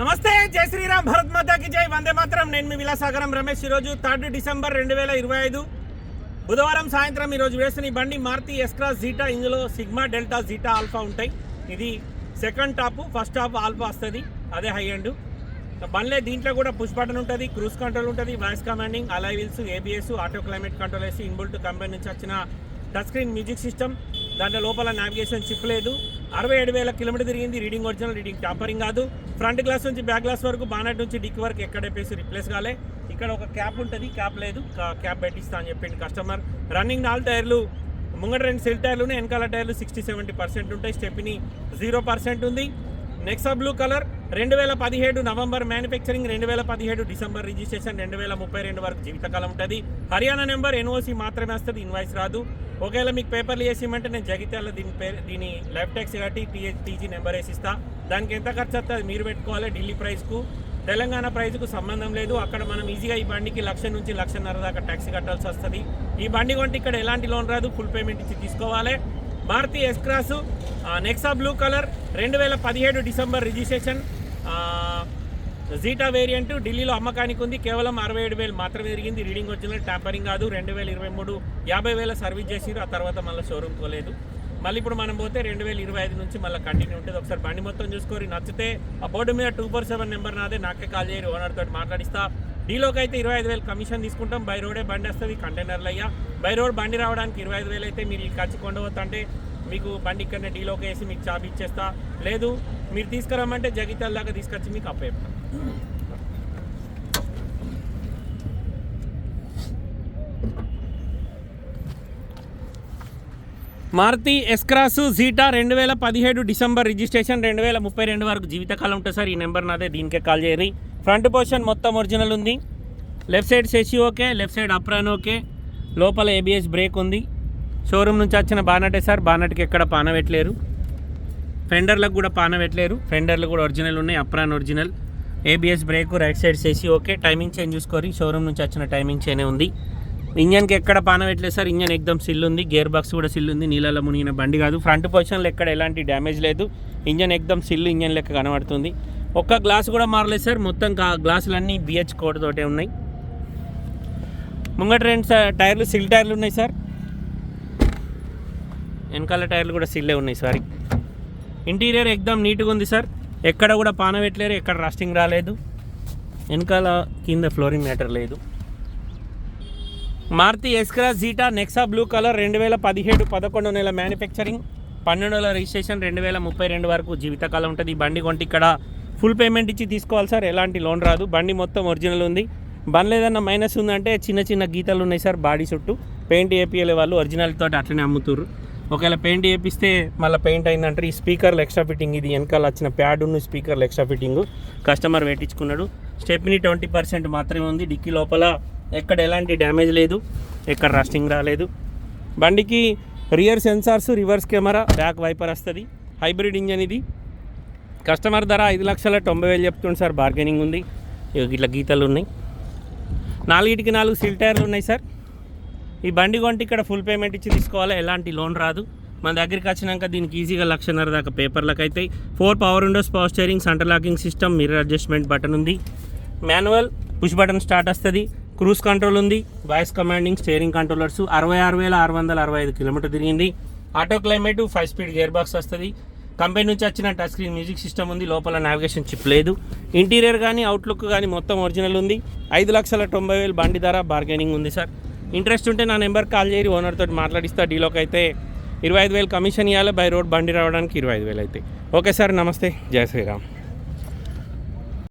నమస్తే జై శ్రీరామ్ భరత్ మాతాకి జై. వందే మాత్రం. నేను మీ విలాసాగరం రమేష్. ఈరోజు థర్డ్ డిసెంబర్ రెండు వేల ఇరవై ఐదు. బుధవారం సాయంత్రం ఈరోజు వేసిన ఈ బండి మారుతి ఎస్క్రా జీటా ఇందులో సిగ్మా డెల్టా జీటా ఆల్ఫా ఉంటాయి. ఇది second top first top alpha వస్తుంది అదే హై ఎండ్ బండ్లే దీంట్లో కూడా పుష్ బటన్ ఉంటుంది క్రూజ్ కంట్రోల్ ఉంటుంది voice commanding alloy wheels ABS auto climate control వేసి ఇన్బుల్ట్ కంపెనీ నుంచి వచ్చిన టచ్ స్క్రీన్ మ్యూజిక్ సిస్టమ్ దాంట్లో లోపల నావిగేషన్ చిప్ లేదు. అరవై ఏడు వేల కిలోమీటర్ తిరిగింది రీడింగ్ ఒరిజినల్ రీడింగ్ టాపరింగ్ కాదు. ఫ్రంట్ గ్లాస్ నుంచి బ్యాక్ గ్లాస్ వరకు బానట్ నుంచి డిక్ వరకు ఎక్కడ వేసి రిప్లేస్ కాలే. ఇక్కడ ఒక క్యాప్ ఉంటుంది క్యాప్ లేదు. క్యాప్ పెట్టిస్తా అని చెప్పింది కస్టమర్ రన్నింగ్ నాలుగు టైర్లు ముంగట రెండు సెల్ టైర్లు వెనకాల టైర్లు సిక్స్టీ సెవెంటీ పర్సెంట్ ఉంటాయి. స్టెప్ని జీరో పర్సెంట్ ఉంది. నెక్సా బ్లూ కలర్ రెండు వేల పదిహేడు నవంబర్ మ్యానుఫ్యాక్చరింగ్ రెండు వేల పదిహేడు డిసెంబర్ రిజిస్ట్రేషన్ రెండు వేల ముప్పై రెండు వరకు జీవితకాలం ఉంటుంది. హర్యానా నెంబర్ ఎన్ఓసి మాత్రమే వస్తుంది ఇన్వాయిస్ రాదు. ఒకవేళ మీకు పేపర్లు వేసి నేను జగిత్యాల దీని పేరు దీని లైఫ్ ట్యాక్స్ కట్టి T H T G number వేసిస్తా. దానికి ఎంత ఖర్చు వస్తుంది అది మీరు పెట్టుకోవాలి ఢిల్లీ ప్రైస్కు. తెలంగాణ ప్రైస్కు సంబంధం లేదు. అక్కడ మనం ఈజీగా ఈ బండికి లక్ష నుంచి లక్షన్నర దాకా ట్యాక్స్ కట్టాల్సి వస్తుంది. ఈ బండి కొంటే ఇక్కడ ఎలాంటి లోన్ రాదు ఫుల్ పేమెంట్ ఇచ్చి తీసుకోవాలి. Maruti S Cross Nexa blue colour రెండు వేల పదిహేడు డిసెంబర్ రిజిస్ట్రేషన్. జీటా వేరియంట్ ఢిల్లీలో అమ్మకానికి ఉంది కేవలం అరవై ఏడు వేలు మాత్రమే జరిగింది రీడింగ్ వచ్చిన ట్యాంపరింగ్ కాదు. రెండు వేల ఇరవై మూడు యాభై వేల సర్వీస్ చేసిరు ఆ తర్వాత మళ్ళీ షోరూమ్ పోలేదు. మళ్ళీ ఇప్పుడు మనం పోతే రెండు వేల ఇరవై ఐదు నుంచి మళ్ళీ కంటిన్యూ ఉంటుంది. ఒకసారి బండి మొత్తం చూసుకోరి నచ్చితే ఆ బోర్డు మీద టూ ఫోర్ సెవెన్ నెంబర్ నాదే. నాకే కాల్ చేయరు. ఓనర్ తోటి మాట్లాడిస్తా. డీలోకి అయితే ఇరవై ఐదు వేలు కమిషన్ తీసుకుంటాం. బై రోడే బండి వస్తుంది. కంటైనర్లు అయ్యా బై రోడ్ బండి రావడానికి ఇరవై ఐదు వేలు అయితే మీరు ఖర్చు కొండవద్దు అంటే మీకు బండి ఇక్కడనే డీలోకి వేసి మీకు చాబి ఇచ్చేస్తా. లేదు మీరు తీసుకురమ్మంటే జగిత్యాల దాకా తీసుకొచ్చి మీకు అప్పేస్తాం మారుతి ఎస్క్రాస్ జీటా రెండు వేల పదిహేడు డిసెంబర్ రిజిస్ట్రేషన్ రెండు వేల ముప్పై రెండు వరకు జీవితకాలం ఉంటుంది సార్ ఈ నెంబర్ నాదే దీనికే కాల్ చేయరు ఫ్రంట్ పొజిషన్ మొత్తం ఒరిజినల్ ఉంది. Left side సెసి okay left side apron okay. లోపల ఏబిఎస్ బ్రేక్ ఉంది. షోరూమ్ నుంచి వచ్చిన బానటే సార్. బానట్కి ఎక్కడ పాన పెట్టలేరు. ఫెండర్లకు కూడా పాన పెట్టలేరు. ఫెండర్లు కూడా ఒరిజినల్ ఉన్నాయి. Apron original. ABS brake right side చేసి ఓకే టైమింగ్ చేంజ్ చూసుకోరి. షోరూమ్ నుంచి వచ్చిన టైమింగ్ చేనే ఉంది. ఇంజన్కి ఎక్కడ పాన పెట్టలేదు సార్. ఇంజన్ ఎక్దమ్ సిల్ ఉంది. గేర్ బాక్స్ కూడా సిల్ ఉంది. నీళ్ళలో మునిగిన బండి కాదు. ఫ్రంట్ పొజిషన్లో ఎక్కడ ఎలాంటి డ్యామేజ్ లేదు. ఇంజన్ ఎక్దమ్ సిల్ ఇంజన్ లెక్క కనబడుతుంది. ఒక్క గ్లాస్ కూడా మారలేదు సార్. మొత్తం కా గ్లాసులన్నీ బిహెచ్ కోడ్ తోటే ఉన్నాయి. ముంగట రెండు సా- టైర్లు సిల్ టైర్లు ఉన్నాయి సార్. వెనకాల టైర్లు కూడా సిల్లే ఉన్నాయి సారీ. ఇంటీరియర్ ఎగ్దాం నీట్గా ఉంది సార్. ఎక్కడ కూడా పాన పెట్టలేరు ఎక్కడ రస్టింగ్ రాలేదు. వెనకాల కింద ఫ్లోరింగ్ మ్యాటర్ లేదు. Maruti S Cross Zeta Nexa blue colour రెండు వేల పదిహేడు పదకొండు నెల మ్యానుఫ్యాక్చరింగ్. పన్నెండు రిజిస్ట్రేషన్ రెండు వేల ముప్పై రెండు వరకు జీవితకాలం ఉంటుంది. బండి కొంటే ఇక్కడ ఫుల్ పేమెంట్ ఇచ్చి తీసుకోవాలి సార్. ఎలాంటి లోన్ రాదు. బండి మొత్తం ఒరిజినల్ ఉంది. బండ్లు ఏదన్నా మైనస్ ఉందంటే చిన్న చిన్న గీతలు ఉన్నాయి సార్. బాడీ చుట్టూ. పెయింట్ వేపియలే వాళ్ళు ఒరిజినల్ తోటి అట్లనే అమ్ముతారు ఒకవేళ పెయింట్ చేపిస్తే మళ్ళీ పెయింట్ అయిందంటే ఈ స్పీకర్లు ఎక్స్ట్రా ఫిట్టింగ్ ఇది వెనకాల వచ్చిన ప్యాడ్ ఉన్న స్పీకర్లు ఎక్స్ట్రా ఫిట్టింగ్ కస్టమర్ పెట్టించుకున్నాడు. స్టెప్ని ట్వంటీ పర్సెంట్ మాత్రమే ఉంది. డిక్కీ లోపల ఎక్కడ ఎలాంటి డ్యామేజ్ లేదు. ఎక్కడ రస్టింగ్ రాలేదు. బండికి rear sensors reverse camera back wiper వస్తుంది. హైబ్రిడ్ ఇంజన్ ఇది. కస్టమర్ ధర ఐదు లక్షల తొంభై వేలు చెప్తుంది సార్. బార్గెనింగ్ ఉంది. ఇగో ఇట్లా గీతలు ఉన్నాయి. నాలుగిటికి నాలుగు సిల్ టైర్లు ఉన్నాయి సార్. ఈ బండి కొంటే ఇక్కడ ఫుల్ పేమెంట్ ఇచ్చి తీసుకోవాలి? ఎలాంటి లోన్ రాదు. మన దగ్గరికి వచ్చినాక దీనికి ఈజీగా లక్షన్నర దాకా పేపర్లకు అయితే four power windows power steering centre locking system mirror adjustment button ఉంది. మాన్యువల్ పుష్ బటన్ స్టార్ట్ వస్తుంది. క్రూజ్ కంట్రోల్ ఉంది. వాయిస్ కమాండింగ్ స్టేరింగ్ కంట్రోలర్స్ అరవై ఆరు వేల ఆరు వందల అరవై ఐదు కిలోమీటర్ తిరిగింది. Auto climate five speed gear box వస్తుంది. కంపెనీ నుంచి వచ్చిన టచ్ స్క్రీన్ మ్యూజిక్ సిస్టమ్ ఉంది. లోపల నావిగేషన్ చిప్ లేదు. ఇంటీరియర్ కానీ అవుట్లుక్ కానీ మొత్తం ఒరిజినల్ ఉంది. ఐదు లక్షల తొంభై వేలు బండి ధర బార్గెనింగ్ ఉంది సార్ ఇంట్రెస్ట్ ఉంటే నా నెంబర్ కాల్ చేయరు ఓనర్ తోటి మాట్లాడిస్తా డీలోకి అయితే. ఇరవై ఐదు వేలు కమిషన్ ఇవ్వాలి బై రోడ్ బండి రావడానికి ఇరవై ఐదు వేలు అయితే. ఓకే సార్ నమస్తే. జై శ్రీరామ్.